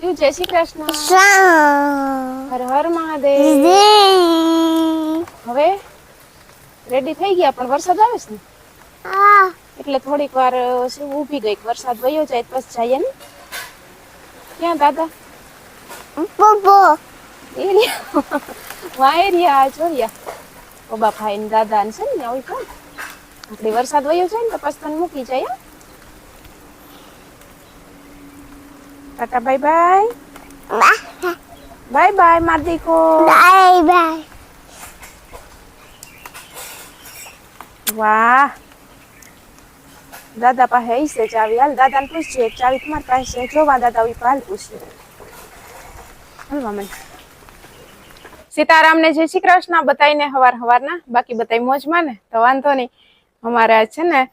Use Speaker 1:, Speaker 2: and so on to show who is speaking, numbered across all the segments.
Speaker 1: શિવ જય શ્રી કૃષ્ણ. હર હર મહાદેવ. હવે રેડી થઈ ગયા? પણ વરસાદ આવે છે ને. એટલે થોડીક વાર શું ઊભી ગઈ. વરસાદ વયો જાય પછી જઈએ ને ક્યાં દાદા?
Speaker 2: Bobo.
Speaker 1: એરિયા વાયરિયા જોરિયા ઓબા ભાઈ ને દાદા ને છે ને આવી કોણ આપણે વરસાદ વયો જાય ને તો પછી તને મૂકી જાય હો. ટાટા bye-bye.
Speaker 2: Bye.
Speaker 1: Bye-bye, માર દીકો
Speaker 2: Bye bye.
Speaker 1: વાહ દાદા પાસે હશે ચાવી હાલ દાદાને પૂછજે ચાવી તમારી પાસે જોવા દાદા હોય હાલ પૂછજે હલવા મને સીતારામને જય શ્રી કૃષ્ણ બતાવીને હવાર હવારના બાકી બતાવી મોજમાં ને તો વાંધો નહીં અમારા છે ને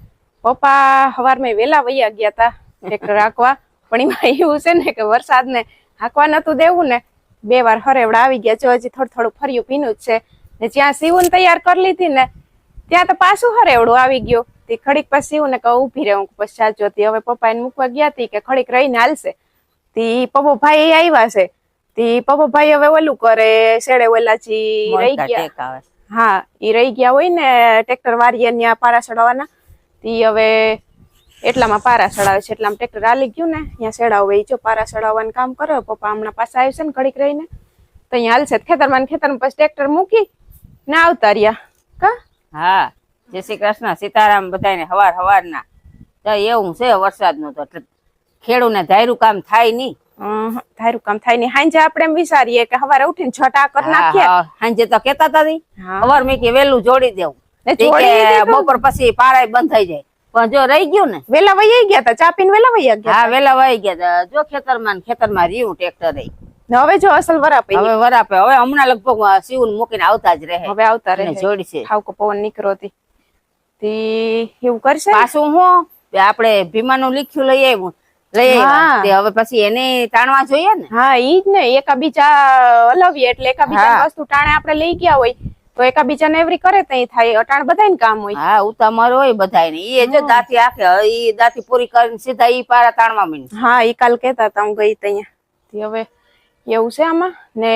Speaker 1: પપ્પા હવારમાં વેલા વૈયા ગયા હતા ટ્રેક્ટર રાખવા પણ એમાં એવું છે ને કે વરસાદને હાંકવા નતું દેવું ને બે વાર હરેવડા આવી ગયા જો હજી થોડું થોડું ફર્યું પીનું જ છે. ને જ્યાં સીવું તૈયાર કરી લીધી ને ત્યાં તો પાછું હરેવડું આવી ગયું. તે ખડીક પછી સીવું ને કહું ઊભી રહે. હું પછી ચાલ જોતી હવે પપ્પા એને મૂકવા ગયા હતી કે ખડીક રહીને હાલશે. તે પપ્પો ભાઈ આવ્યા છે. તે પપ્પો ભાઈ હવે ઓલું કરે શેડે ઓલાચી રહી ગયા. હા ઈ રહી ગયા હોય ને ટ્રેક્ટર વારીએ ત્યાં પારા ચડાવવાના. તે હવે એટલામાં પારા સડાવે છે એટલામાં ટ્રેક્ટર હાલી ગયું ને અહીંયા ચડાવે ઈ જો પારા સડાવવાનું કામ કરો પપ્પા હમણાં પાછા આવશે ને ઘડીક રહીને. તો અહીંયા હાલશે ખેતરમાં ને ખેતરમાં પછી ટ્રેક્ટર મૂકી ને આવતા રહ્યા. કા?
Speaker 3: હા જય શ્રી કૃષ્ણ સીતારામ બધાને હવાર હવારના. તો એવું છે વરસાદનું તો ખેડૂને ધાર્યું કામ થાય નહીં.
Speaker 1: તારું કામ થાય નહીં. હાંજે આપણે એમ વિચારીએ કે હવારે ઉઠીને છટા કરી નાખીએ.
Speaker 3: હા, હા. સાંજે તો કેતા હતા. હવાર મેં કે વેલું જોડી દેવું. બપોર પછી પારાય બંધ થઈ જાય. પણ જો રહી ગયું ને
Speaker 1: વેલા વહી ગયા તા? ચા પીને વેલા વહી ગયા
Speaker 3: હા વેલા વહી ગયા તા. જો ખેતરમાં ખેતરમાં રહ્યું ટ્રેક્ટર
Speaker 1: હવે જો અસલ વરાપે
Speaker 3: હવે વરાપે હવે હમણાં લગભગ સીવું મૂકીને આવતા જ રહે.
Speaker 1: હવે આવતા રહે.
Speaker 3: જોડી છે.
Speaker 1: ઠાવકો પવન નીકળો એવું કરશે? ને?
Speaker 3: પાછું હું? કે ભીમા ભીમાનું લીખ્યું લઈ આવ્યું લઈ હવે પછી એને તાણવા જોઈએ ને?
Speaker 1: હા ઈ જ ને. એકાબીજા અલગ એટલે એકાબીજા
Speaker 3: બીજા
Speaker 1: વસ્તુ ટાણે આપણે લઈ ગયા હોય. તો એકાબીજાને એવરી કરે ત્યાં થાય અટાણ બધાને કામ હોય.
Speaker 3: હા ઉતામર હોય બધાય ને એ જો દાંતી આખે ઈ દાંતી પૂરી કરીને સીધા ઈ પારા તાણવા માંડી.
Speaker 1: હા ઈ કાલ કેતા હતા હું ગઈ ત્યાં હવે એવું છે આમાં. ને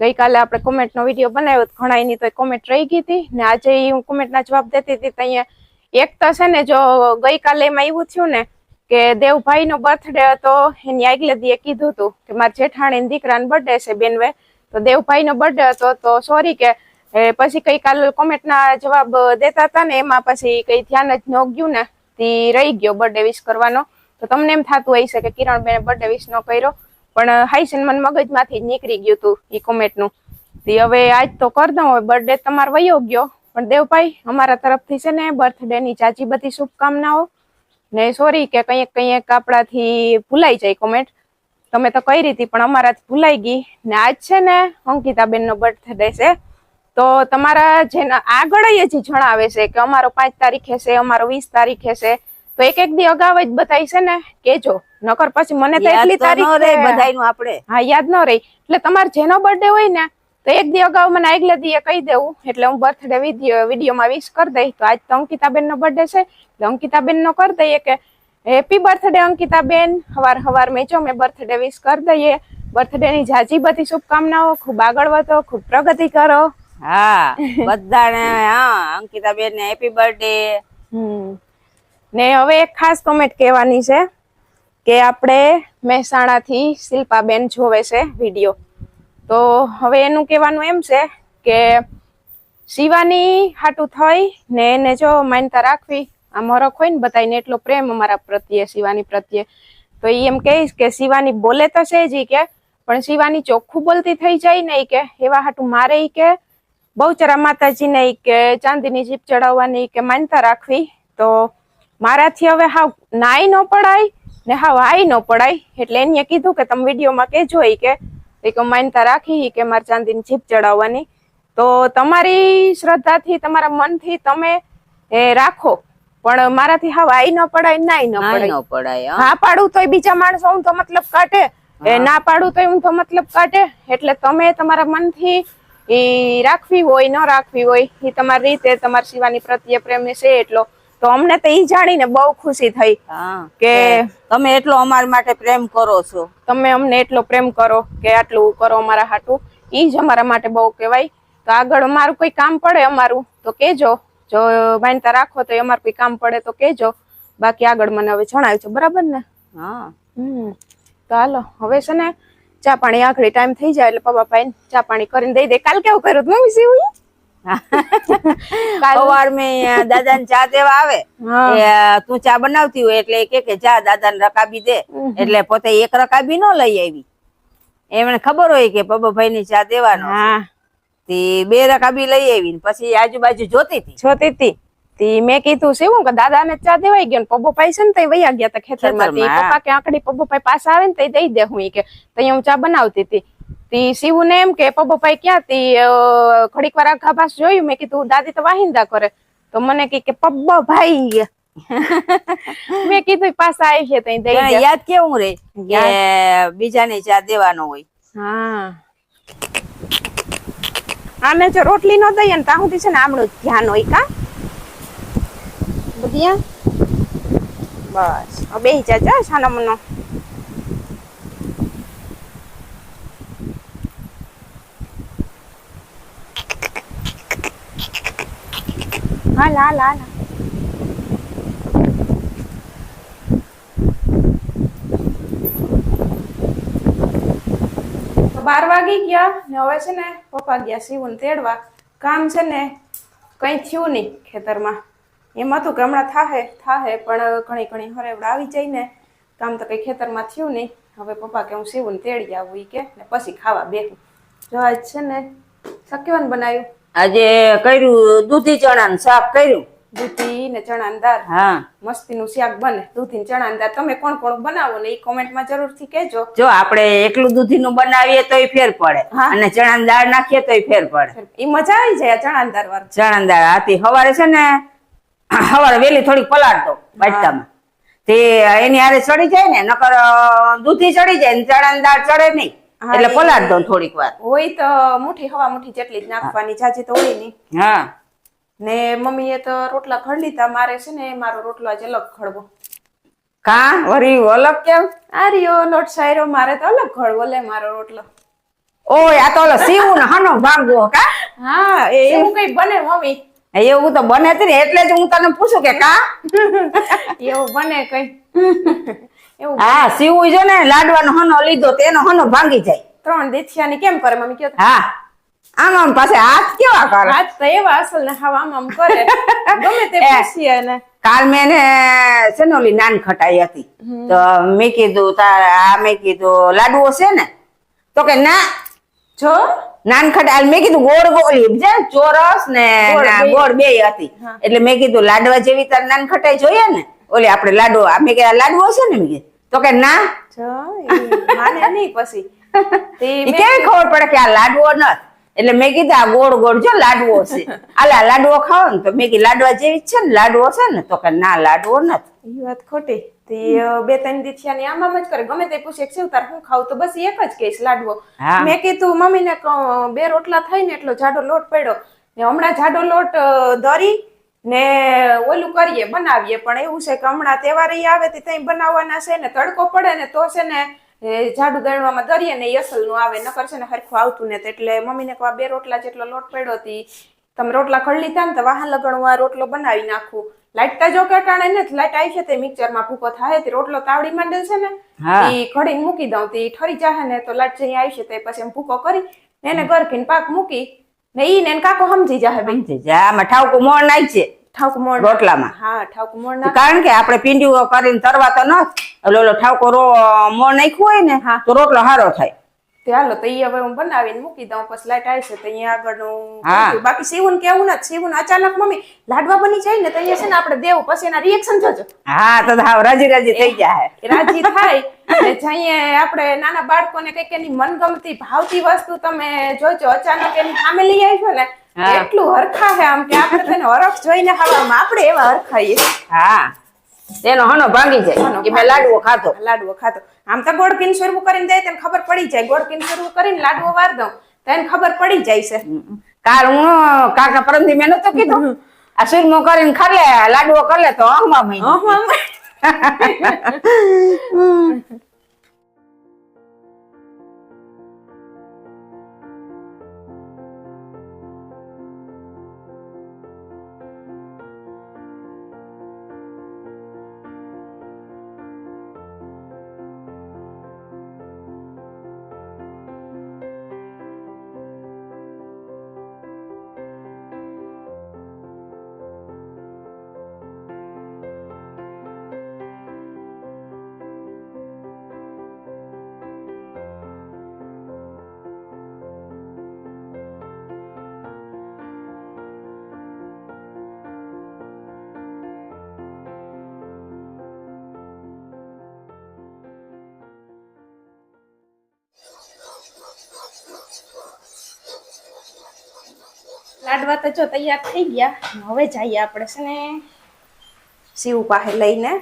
Speaker 1: ગઈકાલે આપણે કોમેન્ટ નો વીડિયો બનાવ્યો તો ઘણા એની તો કોમેન્ટ રહી ગઈ હતી. ને આજે હું કોમેન્ટ ના જવાબ દેતી હતી ત્યાં એક તો છે ને જો ગઈકાલે એમાં એવું થયું ને કે દેવભાઈ નો બર્થડે હતો એની આગલે દીએ કીધું હતું કે મારા જેઠાણી દીકરાનો બર્થડે છે બેનવે. તો દેવભાઈ નો બર્થડે હતો તો સોરી કે એ પછી કઈ કાલ કોમેન્ટ ના જવાબ દેતા હતા ને, એમાં પછી કઈ ધ્યાન જ ન ગયું ને, તે રહી ગયો બર્થડે વિશ કરવાનો. તો તમને એમ થતું હોય છે કે કિરણ બેને બર્થડે વિશ ન કર્યો, પણ હાઈ સન્માન મગજમાંથી નીકળી ગયું હતું એ કોમેન્ટનું. તે હવે આજ તો કર હવે બર્થડે તમારો વયો ગયો. પણ દેવભાઈ, અમારા તરફથી છે ને બર્થડે ની ચાચી બધી શુભકામનાઓ. ને સોરી કે કંઈક કંઈક આપણાથી ભૂલાઈ જાય કોમેન્ટ તમે તો કઈ રીતે, પણ અમારાથી ભૂલાઈ ગઈ. ને આજ છે ને અંકિતાબેન નો બર્થડે છે. તો તમારા જેના આગળ જ જણાવે છે કે અમારો પાંચ તારીખે છે અમારો વીસ તારીખે છે તો એક એક દી અગાઉ જ છે ને? કેજો. નકર પછી મને તો એટલી તારીખ
Speaker 3: બધાયનું આપણે.
Speaker 1: હા યાદ ન રહી. એટલે તમારે જેનો બર્થડે હોય ને તો એક દી અગાઉ મને આગલે દીએ કહી દેવું. એટલે હું બર્થડે વીડિયો વિડીયોમાં વિશ કરી દઈ તો આજ તો અંકિતાબેન નો બર્થડે છે. એટલે અંકિતાબેન નો કરી દઈએ કે હેપી બર્થડે અંકિતાબેન. હવાર હવાર મેં જો મેં બર્થડે વિશ કરી દઈએ. બર્થડે ની જાજી બધી શુભકામનાઓ. ખૂબ આગળ વધો. ખૂબ પ્રગતિ કરો.
Speaker 3: હા બધાને હા અંકિતા બેન ને હેપી બર્થડે
Speaker 1: ને હવે એક ખાસ કોમેન્ટ કહેવાની છે કે આપણે મહેસાણાથી શિલ્પાબેન જોવે છે વીડિયો તો હવે એનું કહેવાનું એમ છે કે શિવાની હાટું થઈ ને એને જો માન્યતા રાખવી આ મરક હોય ને બતાવીને એટલો પ્રેમ અમારા પ્રત્યે શિવાની પ્રત્યે. તો એ એમ કહીશ કે શિવાની બોલે તો છે જ ઈ કે પણ શિવાની ચોખ્ખું બોલતી થઈ જાય ને કે એવા હાટું મારે કે બહુચરા માતાજીને કે ચાંદીની જીપ ચડાવવાની કે માનતા રાખવી. તો મારાથી હવે હાવ નાઈ ન પડાય ને હાવ હાઈ ન પડાય. એટલે એને કીધું કે તમે વિડીયોમાં કહેજો એ કે. ઈ માનતા રાખી કે મારે ચાંદીની જીપ ચડાવવાની. તો તમારી શ્રદ્ધાથી તમારા મનથી તમે એ રાખો. પણ મારાથી હાવ હાઈ ન પડાય નાઈ ન પડાય.
Speaker 3: ન પડાય હા.
Speaker 1: પાડું તોય બીજા માણસો હું તો મતલબ કાઢે. ના પાડું તોય હું તો મતલબ કાઢે. એટલે તમે તમારા મનથી ઈ રાખવી હોય ન રાખવી હોય એ તમારી રીતે તમારી શિવાની પ્રત્યે પ્રેમ છે એટલો. તો અમને તો એ જાણીને બહુ ખુશી થઈ
Speaker 3: હા
Speaker 1: કે
Speaker 3: તમે એટલો અમારા માટે પ્રેમ કરો છો.
Speaker 1: તમે અમને એટલો પ્રેમ કરો કે આટલું કરો અમારા હાટું. એ જ અમારા માટે બહુ કહેવાય. તો આગળ અમારું કોઈ કામ પડે અમારું તો કેજો જો માનતા રાખો તો એ અમારું કોઈ કામ પડે તો કેજો બાકી આગળ મને હવે જણાવ્યું છે બરાબર ને?
Speaker 3: હા.
Speaker 1: હમ તો હાલો હવે છે ને ચા પાણી આખરી ટાઈમ થઈ જાય એટલે પપ્પા ભાઈ ચા પાણી કરીને દઈ દે. કાલ કેવું કર્યું મમ્મી સીવું
Speaker 3: સવાર મેં દાદા ને ચા દેવા આવે. તું ચા બનાવતી હોય એટલે કે કે જા દાદા ને રકાબી દે. એટલે પોતે એક રકાબી નો લઈ આવી. એમને ખબર હોય કે પપ્પાભાઈ ની ચા દેવાનો તે બે રકાબી લઈ આવી ને પછી આજુબાજુ જોતી હતી.
Speaker 1: જોતી હતી. તી મેં કીધું શું કે દાદા ને ચા દેવાઈ ગયો પબ્બો પાઈ ભાઈ છે ને તઈ વૈયા ગયા તા
Speaker 3: ખેતરમાં.
Speaker 1: પપ્પા કે આંકડી પબ્બો પાઈ પાસે આવે ને તઈ દઈ દે હું કે. તઈ હું ચા બનાવતી હતી તી શિવું ને એમ કે પબ્બો ભાઈ ક્યાં તી? ઘડીક વાર આખા પાસ જોયું. મેં કીધું દાદી તો વાહિંદા કરે. તો મને કે કે પબ્બો ભાઈ. મેં કીધું પાસે આવી છે તઈ દઈ
Speaker 3: યાદ કેવું રે? કે બીજાને ચા દેવાનો હોય.
Speaker 1: હા. આને જો રોટલી નો દઈએ ને ત્યાં સુધી છે ને આમણું જ ધ્યાન હોય કા? બધી બસ હવે બેહી જા જા સાનો મનો હાલ હાલ હાલ તો બાર વાગી ગયા ને હવે છે ને પપ્પા ગયા સીવું તેડવા કામ છે ને કઈ થયું નહીં ખેતરમાં એમ હતું કે હમણાં થાહે થાહે પણ ઘણી ઘણી હરેવડા આવી જાય ને કામ તો કઈ ખેતરમાં થયું નહીં. હવે પપ્પા કે હું સીવું ને તેડી આવું ઈ કે ને પછી ખાવા બેઠું જો આજ છે ને શક્યવાન બનાવ્યું.
Speaker 3: આજે કર્યું દૂધી ચણા નું શાક કર્યું.
Speaker 1: દૂધી ને ચણાની દાળ.
Speaker 3: હા.
Speaker 1: મસ્તીનું શાક બને. દૂધી ને ચણાની દાળ. તમે કોણ કોણ બનાવો ને એ કોમેન્ટમાં જરૂરથી કહેજો.
Speaker 3: જો આપણે એકલું દૂધી નું બનાવીએ તોય ફેર પડે. અને ચણા દાળ નાખીએ તોય ફેર પડે.
Speaker 1: એ મજા આવી જાય ચણાની દાળ વાળું
Speaker 3: ચણા દાળ. હતી સવારે છે ને હવારે વેલી થોડીક પલાળતો બાટકામાં. તે એની હારે ચડી જાય ને નકર દૂધી ચડી જાય ને ચણા દાળ ચડે નહીં. એટલે પલાળ દો થોડીક વાર.
Speaker 1: હોય તો મુઠ્ઠી હવા મુઠ્ઠી જેટલી જ નાખવાની જાજી તો હોય નહીં.
Speaker 3: હા.
Speaker 1: ને મમ્મીએ તો રોટલા ખડ લીધા મારે છે ને મારો રોટલો આજે અલગ ખડવો
Speaker 3: કા? વરી અલગ કેમ?
Speaker 1: આ રહ્યો લોટ સાયરો મારે તો અલગ ખડવો લે મારો રોટલો.
Speaker 3: ઓય આ તો ઓલો સીવું ને હનો ભાંગવો કા?
Speaker 1: હા એ એવું કઈ બને મમ્મી?
Speaker 3: એવું તો બને જ ને એટલે જ હું તને પૂછું કે કા?
Speaker 1: એવું બને કઈ. એવું
Speaker 3: હા સીવું જો ને લાડવાનો હનો લીધો તેનો હનો ભાંગી જાય.
Speaker 1: ત્રણ દેથિયાની કેમ કરે મમ્મી કયો
Speaker 3: હા આમ આમ પાસે હાથ કેવા કરે?
Speaker 1: આજ તો એવા અસલ ને હવા આમ આમ કરે. ગમે તે. પૂછીએ ને.
Speaker 3: કાલ મેં ને સનોલી નાન ખટાઈ હતી. તો મેં કીધું તારા આ મેં કીધું લાડવો છે ને? તો કે ના
Speaker 1: જો?
Speaker 3: નાન મેં કીધું ગોળ ગોળી જે ચોરસ ને
Speaker 1: ગોળ
Speaker 3: ના,
Speaker 1: બેય.
Speaker 3: ગોળ બે હતી. એટલે મેં કીધું લાડવા જેવી તાર નાન ખટાઈ જોઈએ ને? ઓલી આપણે લાડવો મેં કીધું લાડવો છે ને? મેં તો કે ના.
Speaker 1: માને નહીં પછી.
Speaker 3: કેવી ખબર પડે કે આ લાડવો ન એટલે મેં કીધું આ ગોળ ગોળ જો લાડવો છે. આલા લાડવો ખાવો ને તો મેં કીધું લાડવા જેવી છે ને લાડવો છે ને? તો કે ના લાડવો નથી
Speaker 1: એ વાત ખોટી. તે બે ત્રણ દીઠિયા ને આમ જ કરે. ગમે તે પૂછે છે તાર હું ખાવ તો બસ એક જ કેસ લાડવો. મેં કીધું મમ્મી ને બે રોટલા થાય ને એટલો જાડો લોટ પડ્યો. ને હમણાં જાડો લોટ દરી ને ઓલું કરીએ બનાવીએ. પણ એવું છે કે હમણાં તહેવાર આવે તે ત્યાં બનાવવાના છે ને તડકો પડે ને તો છે ને જાડુ દળવામાં દરીએ ને અસલનું આવે. નકર છે ને હરખું આવતું ને એટલે મમ્મીને ને આ બે રોટલા જેટલો લોટ પડ્યો હતી તમે રોટલા ખડ લીધા ને તો વાહન લગણવા રોટલો બનાવી નાખું. લાઈટ તા જો કટાણે ને લાઈટ આવી છે તે મિક્સરમાં ભૂકો થાય તે રોટલો તાવડી માંડેલ છે ને
Speaker 3: એ
Speaker 1: ઈ મૂકી દઉં તે ઠરી જાહે ને તો લાઈટ જઈ આવી છે તે પછી એમ ભૂકો કરી ને એને ગરકીને પાક મૂકી ને ઈ ને કાકો સમજી જાહે
Speaker 3: સમજે જા, આમાં ઠાવકું મોણ નાખ છે.
Speaker 1: ઠાવક મોણ.
Speaker 3: રોટલામાં.
Speaker 1: હા ઠાવક મોણ નાખ
Speaker 3: કારણ કે આપણે પીંડીઓ કરીને તરવા તો ન ઓલો ઓલો ઠાવકો રો મોણ નાખ્યું હોય ને
Speaker 1: હા.
Speaker 3: તો રોટલો સારો થાય.
Speaker 1: તે હાલો તો ઈ હવે હું બનાવીને મૂકી દઉં પછી લાઈટ આવી છે તો અહીંયા આગળનું
Speaker 3: હા.
Speaker 1: બાકી સીવું કેવું ના સીવું અચાનક મમ્મી લાડવા બની જાય ને તો અહીંયા છે ને આપણે દેવું પછી એના રિએક્શન જોજો.
Speaker 3: હા તો હાવ રાજી રાજી થઈ જાય
Speaker 1: રાજી થાય. ને જઈએ આપણે નાના બાળકોને કંઈક એની મનગમતી ભાવતી વસ્તુ તમે જોજો. અચાનક એની સામે લઈ આવશો ને એટલું હરખા છે આમ કે આપણે તેને હરખ જોઈને ખાવામાં આપણે એવા હરખાઈએ.
Speaker 3: હા. તેનો હનો ભાંગી જાય. કે મેં લાડવો ખાતો
Speaker 1: લાડવો ખાતો આમ તો ગોળ પીન શરૂ કરીને જાય તેને ખબર પડી જાય. ગોળ પીન શરૂ કરીને લાડવો વાર દઉં તો એને ખબર પડી જાય છે.
Speaker 3: કાલ હું કાકા પરમદી મેં નતો કીધું. આ સુરમો કરીને ખાલે લાડવો કરે તો આંખમાં મહી
Speaker 1: લાડવા તો જો તૈયાર થઈ ગયા હવે જઈએ આપણે છે ને શિવ પાસે લઈને.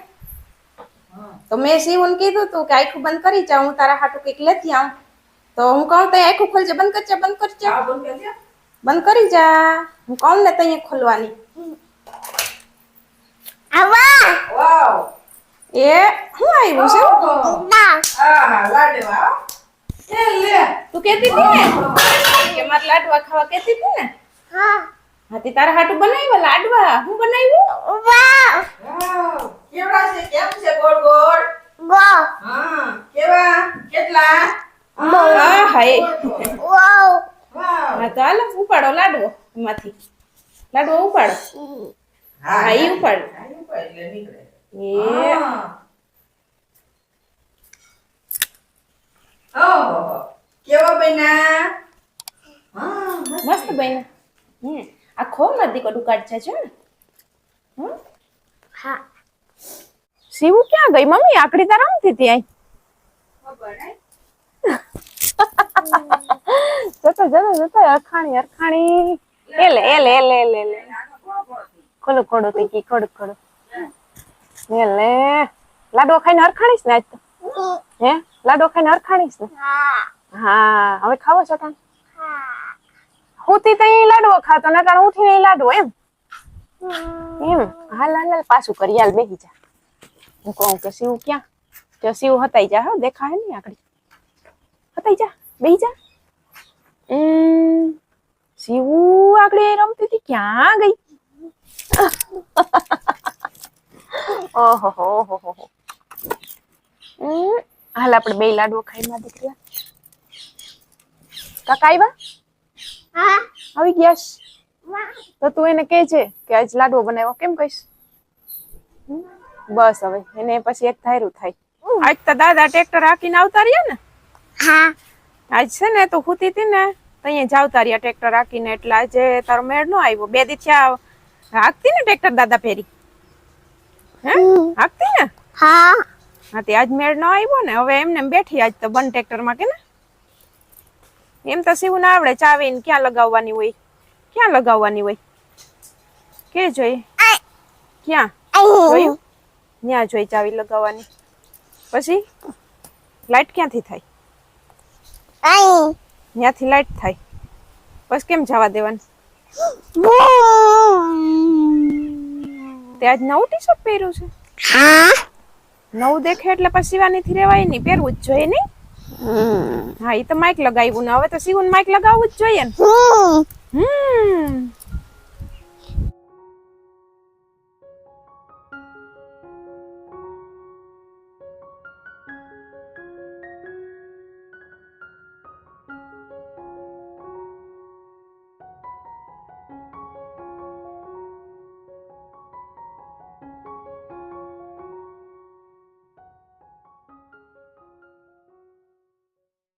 Speaker 1: તો મેં શિવને કીધું તું કે આખું બંધ કરી જા હું તારા હાટું કંઈક લેતી આવું. તો હું કહું તો આખું ખોલજે બંધ કરજે બંધ કરજે. બંધ કરી જા. હું કહું ને તૈયાર ખોલવાની. એ હું આવ્યું છે?
Speaker 2: ના.
Speaker 1: તું કેતી હતી ને? કે મારે લાડવા ખાવા કેતી હતી ને?
Speaker 2: હા.
Speaker 1: હા તે તારા હાટુ બનાવ્યા લાડવા? હું બનાવ્યું?
Speaker 2: વાવ.
Speaker 3: કેવડા છે? કેમ છે? ગોળ ગોળ?
Speaker 2: ગો
Speaker 3: હા કેવા? કેટલા?
Speaker 1: હા હાય
Speaker 2: વાવ.
Speaker 3: વાવ.
Speaker 1: હા તો હાલો ઉપાડો લાડવો એમાંથી. લાડવો ઉપાડો. હા ઈ ઉપાડો.
Speaker 3: એટલે નીકળે.
Speaker 1: એ.
Speaker 3: ઓહો. કેવા બન્યા? હા
Speaker 1: મસ્ત બન્યું. હમ આ ખો માં દીકો દુકાળ છે છે ને?
Speaker 2: હા?
Speaker 1: શિવુ ક્યાં ગઈ? મમ્મી આકડી તાર રમતી હતી આઈ જતો જતો જતો અરખાણી. અરખાણી એલે એલે એલે એલે એલે ખોલો ખોડો તે કી ખોડ ખોડો એલે લાડવો ખાઈને અરખાણીશ ને આજ તો? હે? લાડવો ખાઈને અરખાણીશ ને?
Speaker 2: હા.
Speaker 1: હા હવે ખાવો છો તમે?
Speaker 2: હા.
Speaker 1: હુતી તઈ લાડવો ખાતો ના નટાણ ઉઠીને ઈ લાડવો એમ. એમ, હાલ હાલ હાલ, પાછું કરી હાલ બેહી જા. હું કહું કે શિવ ક્યાં? જો શિવ હતાઈ જા, હો, દેખાય નહીં આગળ. હતાઈ જા, બેહી જા. શિવ આગળ રમતી હતી, ક્યાં ગઈ? ઓહો, હો હો હો હો. હાલ આપણે બે લાડવો ખાઈ માં દીકરી કાકા આવ્યા
Speaker 2: હા.
Speaker 1: આવી ગયા તો તું એને કહે છે કે આજ લાડવો બનાવ્યો કેમ કહીશ? બસ હવે એને પછી એક થાયરું થાય. આજ તો દાદા ટ્રેક્ટર હાકીને આવતા રહ્યા ને.
Speaker 2: હા.
Speaker 1: આજ છે ને તું હુતી હતી ને તો અહીંયા જાવતા રહ્યા ટ્રેક્ટર હાકીને. એટલે આજે તારો મેળ નો આવ્યો. બે દી થયા હાકતી ને ટ્રેક્ટર દાદા ફેરી? હે? હાકતી ને?
Speaker 2: હા.
Speaker 1: હા તે આજ મેળ નો આવ્યો ને. હવે એમને બેઠી આજ તો બન ટ્રેક્ટરમાં કે ને? એમ તો સીવું ના આવડે ચાવીને ક્યાં લગાવવાની હોય? ક્યાં લગાવવાની હોય? કે જોઈએ ક્યાં? જોયું? ત્યાં જોઈ ચાવી લગાવવાની. પછી? લાઈટ ક્યાંથી થાય? ત્યાંથી લાઈટ થાય. પછી કેમ જવા દેવાની? તે આજ નવું ટી શર્ટ પહેર્યું છે? નવું દેખે એટલે પછી સીવાનીથી રેવાય નહીં પહેરવું જ જોઈએ નહીં? હા એ તો માઇક લગાવ્યું ને હવે તો સીવું માઇક લગાવવું જ જોઈએ ને. હમ.